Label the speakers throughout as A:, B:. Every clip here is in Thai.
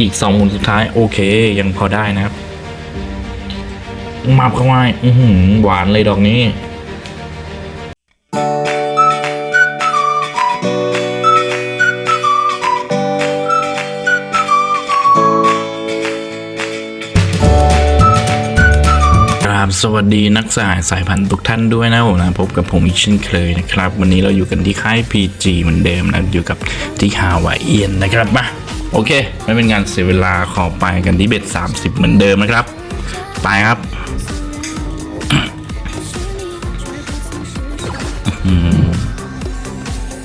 A: อีกสองหมุนสุดท้ายโอเค ยังพอได้นะครับมับเข้าไว้อื้อหือหวานเลยดอกนี้กราบสวัสดีนักสายสายพันธุ์ทุกท่านด้วยนะผมนะพบกับผมอีกเช่นเคยนะครับ วันนี้เราอยู่กันที่ค่าย PG เหมือนเดิมนะอยู่กับที่ฮาวายเอียนนะครับมา โอเค ไม่เป็นการเสียเวลาขอไปกันที่เบ็ด30 เหมือนเดิมนะครับ ไปครับ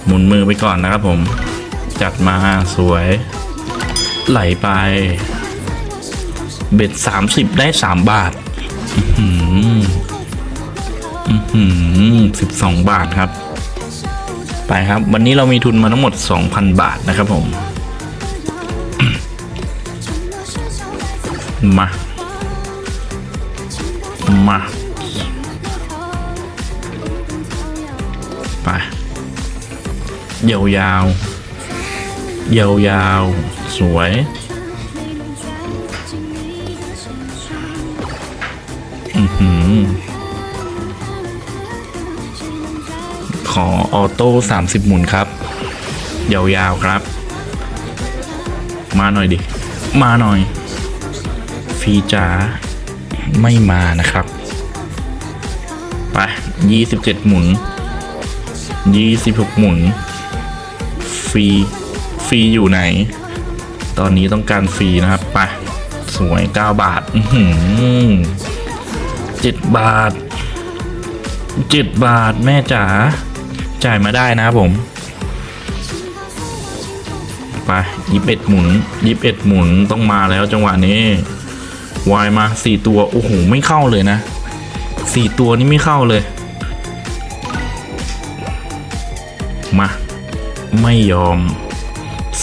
A: หมุนมือไปก่อนนะครับผม จัดมาสวย ไหลไป เบ็ด30 ได้ 3 บาทสิบสองบาทครับ ไปครับ วันนี้เรามีทุนมาทั้งหมด 2,000 บาทนะครับผม มา มา ไป ยาวยาวยาวยาวสวย อือหือ ขอออโต้30หมุนครับ ยาวๆครับ มาหน่อยดิ มาหน่อย ฟีจ๋าไม่มานะครับ ไป 27 หมุน 26 หมุน ฟรี ฟรีอยู่ไหน ตอนนี้ต้องการฟรีนะครับ ไป สวย 9 บาท อือหือ7บาท เจ็ดบาทแม่จ๋า จ่ายมาได้นะครับผม ไปยิบเอ็ดหมุนยิบเอ็ดหมุนต้องมาแล้วจังหวะนี้ วายมาสี่ตัว โอ้โห ไม่เข้าเลยนะสี่ตัวนี้ไม่เข้าเลย มา ไม่ยอม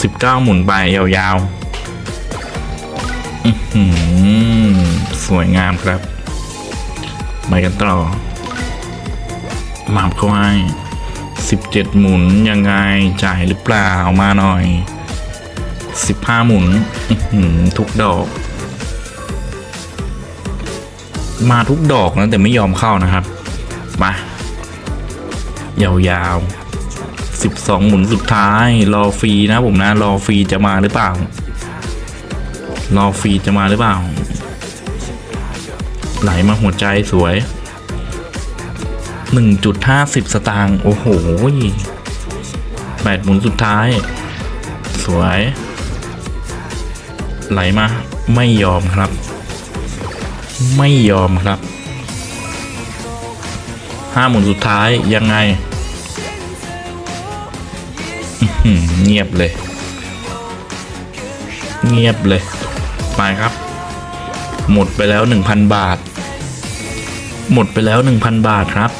A: สิบเก้าหมุนไปยาวๆสวยงามครับ ไปกันต่อมาบเข้าให้สิบเจ็ดหมุนยังไงจ่ายหรือเปล่ามาหน่อยสิบห้าหมุนทุกดอก มาทุกดอกนะแต่ไม่ยอมเข้านะครับ มายาวๆสิบสองหมุนสุดท้าย รอฟรีนะผมนะรอฟรีจะมาหรือเปล่า รอฟรีจะมาหรือเปล่า ไหลมาหัวใจสวยหนึ่งจุดห้าสิบสตางค์โอ้โหแปดหมุนสุดท้าย สวย ไหลมาไม่ยอมครับ ไม่ยอมครับห้าหมุนสุดท้ายยังไงเงียบเลย เงียบเลยไปครับ หมดไปแล้วหนึ่งพันบาท หมดไปแล้วหนึ่งพันบาทครับ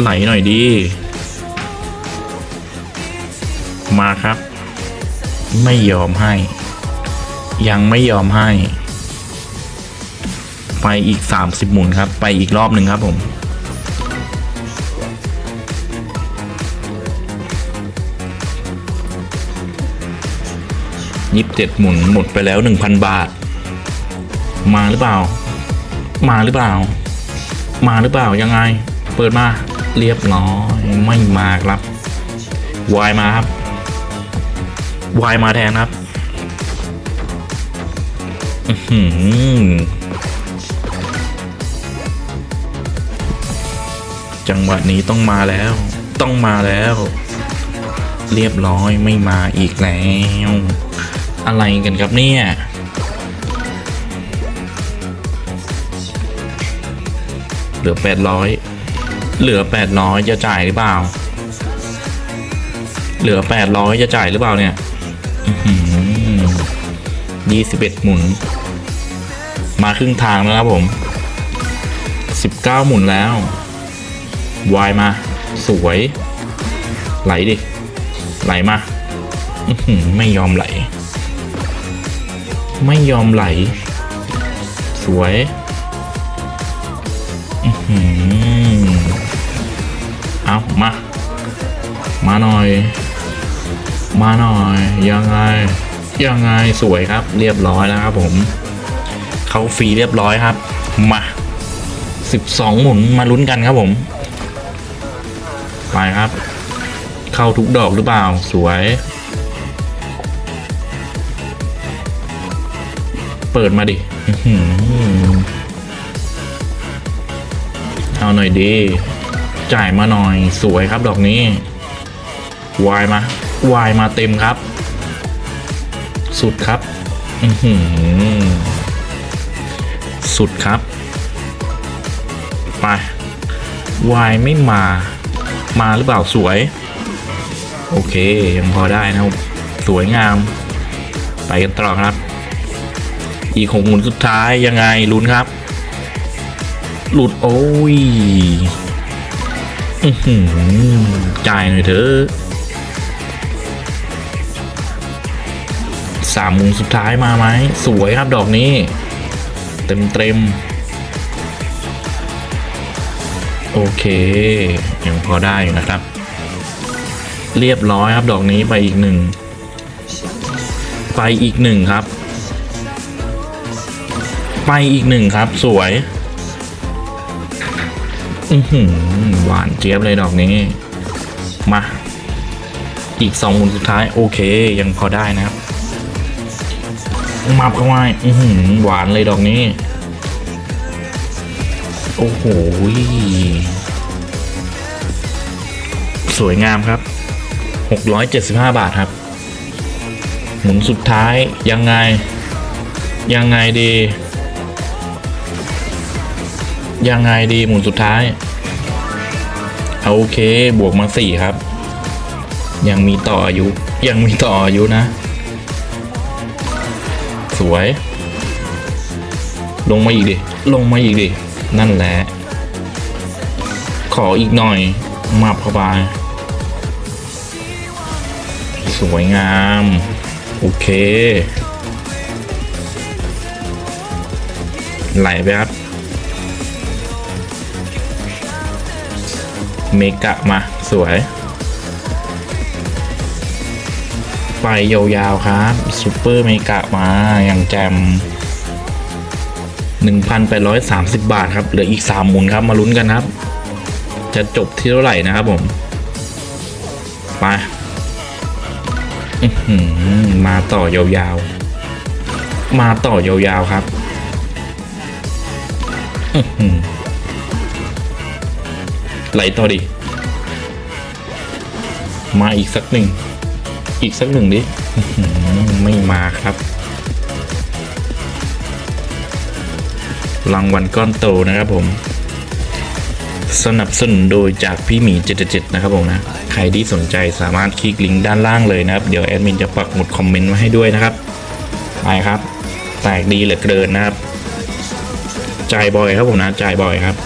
A: ไหลหน่อยดี มาครับ ไม่ยอมให้ ยังไม่ยอมให้ ไปอีก 30 หมุนครับ ไปอีกรอบหนึ่งครับผม ยิบเจ็ดหมุนหมดไปแล้ว 1,000 บาท มาหรือเปล่า มาหรือเปล่า มาหรือเปล่ายังไง เปิดมาเรียบร้อยไม่มาครับวายมาครับวายมาแทนครับ อื้ จังหวะนี้ต้องมาแล้ว ต้องมาแล้ว เรียบร้อยไม่มาอีกแล้ว อะไรกันครับเนี่ยเหลือแปดร้อยเหลือแปดร้อยจะจ่ายหรือเปล่า เหลือแปดร้อยจะจ่ายหรือเปล่าเนี่ยยี่สิบเอ็ดหมุน มาครึ่งทางแล้วครับผมสิบเก้าหมุนแล้ว วายมา สวย ไหลดิ ไหลมาไม่ยอมไหล ไม่ยอมไหล สวยอืมเอามา มาหน่อย มาหน่อย ยังไง ยังไงสวยครับ เรียบร้อยแล้วครับผมเขาฟรีเรียบร้อยครับ มาสิบสองหมุนมาลุ้นกันครับผม ไปครับ เข้าทุกดอกหรือเปล่า สวย เปิดมาดิเอาหน่อยดี จ่ายมาหน่อยสวยครับดอกนี้ วายมาวายมาเต็มครับ สุดครับสุดครับ ไปวายไม่มา มาหรือเปล่าสวย โอเคยังพอได้นะครับ สวยงาม ไปกันต่อครับ อีกหกหมุนสุดท้ายยังไงลุ้นครับ หลุดโอ้ยอืจ่ายหน่อยเถอะสามหมุนสุดท้ายมาไหมสวยครับดอกนี้ เต็มเต็ม โอเคยังพอได้อยู่นะครับ เรียบร้อยครับดอกนี้ไปอีกหนึ่งไปอีกหนึ่งครับ ไปอีกหนึ่งครับ สวยอือหือหวานเจี๊ยบเลยดอกนี้ มา อีกสองหมุนสุดท้าย โอเค ยังพอได้นะครับ มาบเข้าไว้อือหือหวานเลยดอกนี้ โอ้โห สวยงามครับ 675 บาทครับ หมุนสุดท้ายยังไง ยังไงดี ยังไงดีหมุนสุดท้าย โอเค บวกมาสี่ครับ ยังมีต่ออายุ ยังมีต่ออายุนะ สวย ลงมาอีกดิ ลงมาอีกดิ นั่นแหละ ขออีกหน่อยมาเข้าไปสวยงาม โอเค ไหลไปครับเมกะมา สวย ไปยาวๆครับซูเปอร์เมกะมาอย่างแจม 1,830 บาทครับ เหลืออีก 3 หมุนครับ มาลุ้นกันครับ จะจบที่เท่าไหร่นะครับผมไปอื้อหือมาต่อยาวๆ มาต่อยาวๆครับไหลต่อดิ มาอีกสักหนึ่ง อีกสักหนึ่งดิ ไม่มาครับ รางวัลก้อนโตนะครับผมสนับสนุนโดยจากพี่หมี 77 นะครับผมนะ ใครที่สนใจสามารถคลิกลิงก์ด้านล่างเลยนะครับ เดี๋ยวแอดมินจะปักหมุดคอมเมนต์ไว้ให้ด้วยนะครับ ไปครับ แตกดีเหลือเกินนะครับ จ่ายบ่อยครับผมนะ จ่ายบ่อยครับ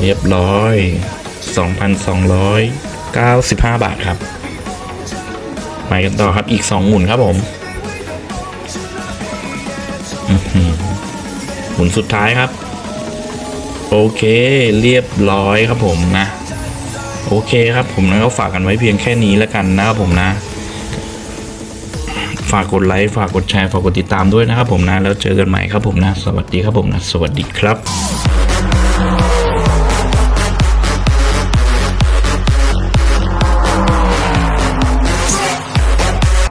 A: เรียบร้อย 2,295 บาทครับ ไปกันต่อครับ อีก 2 หมุนครับผม อือหือ หมุนสุดท้ายครับ โอเคเรียบร้อยครับผมนะ โอเคครับผมนะก็ฝากกันไว้เพียงแค่นี้แล้วกันนะครับผมนะ ฝากกดไลค์ฝากกดแชร์ฝากกดติดตามด้วยนะครับผมนะ แล้วเจอกันใหม่ครับผมนะ สวัสดีครับผมนะ สวัสดีครับ